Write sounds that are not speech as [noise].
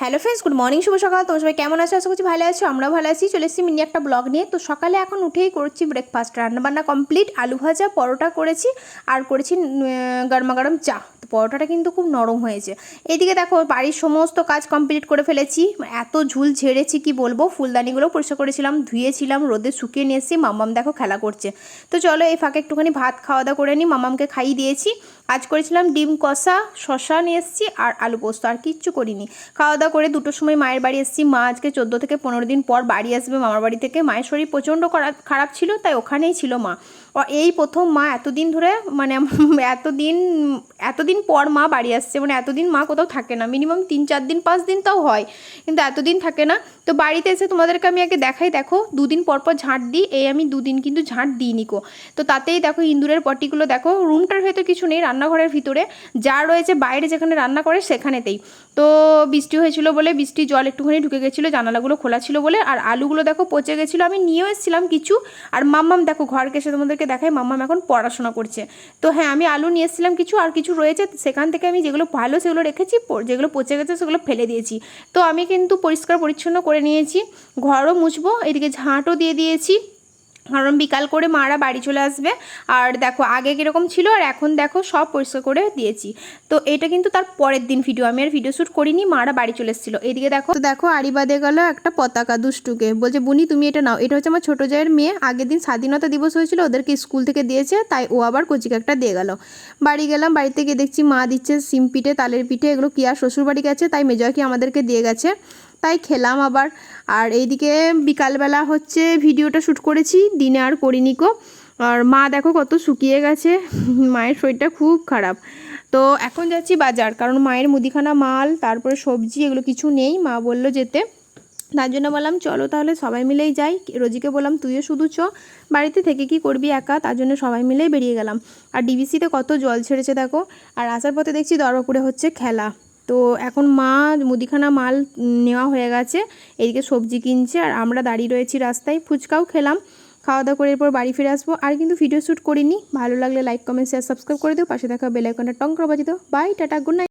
Hello friends good morning শুভ সকাল। তোমার সবাই কেমন আছো? আশা করছি ভালো আছো, আমরাও ভালো আছি। চলে এসেছি মিনি একটা ব্লগ নিয়ে। তো সকালে এখন উঠেই করছি ব্রেকফাস্ট রান্নাবান্না কমপ্লিট আলু ভাজা, পরোটা করেছি, আর করেছি গরমা গরম চা। তো পরোটাটা কিন্তু খুব নরম হয়েছে। এইদিকে দেখো, বাড়ির সমস্ত কাজ কমপ্লিট করে ফেলেছি। এত ঝুল ঝেড়েছি, কি বলব? ফুলদানিগুলো পরিষ্কার করেছিলাম, ধুয়েছিলাম, রোদে শুকিয়ে নিয়ে এসেছি। মাম্মাম দেখো খেলা করছে। তো চলো, এই ফাঁকে একটুখানি ভাত খাওয়া দাওয়া করে নিই মামামকে খাইয়ে দিয়েছি। আজ করেছিলাম ডিম কষা শশা নিয়ে এসেছি, আর আলু পোস্ত। আর কিচ্ছু করিনি। খাওয়া দাওয়া করে দুটোর সময় মায়ের বাড়ি এসেছি। মা আজকে চোদ্দ থেকে পনেরো দিন পর বাড়ি আসবে মামার বাড়ি থেকে। মায়ের শরীর প্রচণ্ড খারাপ ছিল, তাই ওখানেই ছিল মা। এই প্রথম মা এতদিন ধরে মানে [laughs] এতদিন এতদিন পর মা বাড়ি আসছে মানে এতদিন মা কোথাও থাকে না। মিনিমাম তিন, চার দিন, পাঁচ দিন তাও হয়, কিন্তু এতদিন থাকে না। তো বাড়িতে এসে তোমাদেরকে আমি আগে দেখাই, দেখো, দুদিন পর পর ঝাঁট দিই, এই আমি দুদিন কিন্তু ঝাঁট দিইনি কো। তো তাতেই দেখো ইন্দুরের পটিগুলো, দেখো, রুমটার ভেতর কিছু নেই, রান্নাঘরের ভিতরে। যা রয়েছে বাইরে যেখানে রান্না করে সেখানেতেই। তো বৃষ্টি হয়েছিল বলে বৃষ্টি জল একটুখানি ঢুকে গেছিল, জানালাগুলো খোলা ছিল বলে, আর আলুগুলো দেখো পচে গেছিল। আমি নিয়েও এসেছিলাম কিছু, আর মাম্মাম দেখো ঘরকে এসে তোমাদেরকে দেখাই মাম্মাম এখন পড়াশোনা করছে। তো হ্যাঁ আমি আলু নিয়ে এসেছিলাম কিছু, আর কিছু রয়েছে, সেখান থেকে আমি যেগুলো ভালো সেগুলো রেখেছি যেগুলো পচে গেছে সেগুলো ফেলে দিয়েছি। তো আমি কিন্তু পরিষ্কার পরিচ্ছন্ন করে নিয়েছি, ঘরও মুছবো, এদিকে ঝাঁটও দিয়ে দিয়েছি। কারণ বিকাল করে মারা বাড়ি চলে আসবে। আর দেখো, আগে কীরকম ছিল আর এখন দেখো সব পরিষ্কার করে দিয়েছি। তো এটা কিন্তু তার পরের দিন ভিডিও আমি আর ভিডিও শ্যুট করিনি, মারা বাড়ি চলে এসেছিল। এদিকে দেখো দেখো আড়ি বাদে গেল একটা পতাকা দুষ্টুকে। বলছে, বুনি, তুমি এটা নাও। এটা হচ্ছে আমার ছোটো জায়ের মেয়ে। আগের দিন স্বাধীনতা দিবস হয়েছিল, ওদেরকে স্কুল থেকে দিয়েছে, তাই ও আবার কচিকে একটা দিয়ে গেল। বাড়ি গেলাম, বাড়িতে গিয়ে দেখছি মা দিচ্ছে সিম পিঠে, তালের পিঠে, এগুলো কি আর শ্বশুর বাড়ি গেছে, তাই মেজয় কি আমাদেরকে দিয়ে গেছে। তাই খেলাম আবার। আর এইদিকে বিকালবেলা হচ্ছে ভিডিওটা শ্যুট করেছি, দিনে আর করিনি কো আর মা দেখো কত শুকিয়ে গেছে, মায়ের শরীরটা খুব খারাপ। তো এখন যাচ্ছি বাজার, কারণ মায়ের মুদিখানা মাল, তারপরে সবজি এগুলো কিছু নেই, মা বলল যেতে। তার জন্য বললাম, চলো তাহলে সবাই মিলেই যাই। রোজিকে বললাম, তুইও শুধু চ, বাড়িতে থেকে কি করবি একা? তার জন্য সবাই মিলেই বেরিয়ে গেলাম। আর ডিবিসিতে কত জল ছেড়েছে দেখো। আর আসার পথে দেখছি দরবাপুরে হচ্ছে খেলা। তো এখন মা, মুদিখানা মাল নেওয়া হয়ে গেছে, এদিকে সবজি কিনছে, আর আমরা দাঁড়িয়ে রয়েছি রাস্তায়, ফুচকাও খেলাম খাওয়া দাওয়া করে এরপর বাড়ি ফিরে আসব, আর কিন্তু ভিডিও শ্যুট করিনি, ভালো লাগলে লাইক কমেন্ট শেয়ার সাবস্ক্রাইব করে দিও, পাশে দেখা বেলাইকনটা টং করে বাজিত বাই টাটা গুড নাইট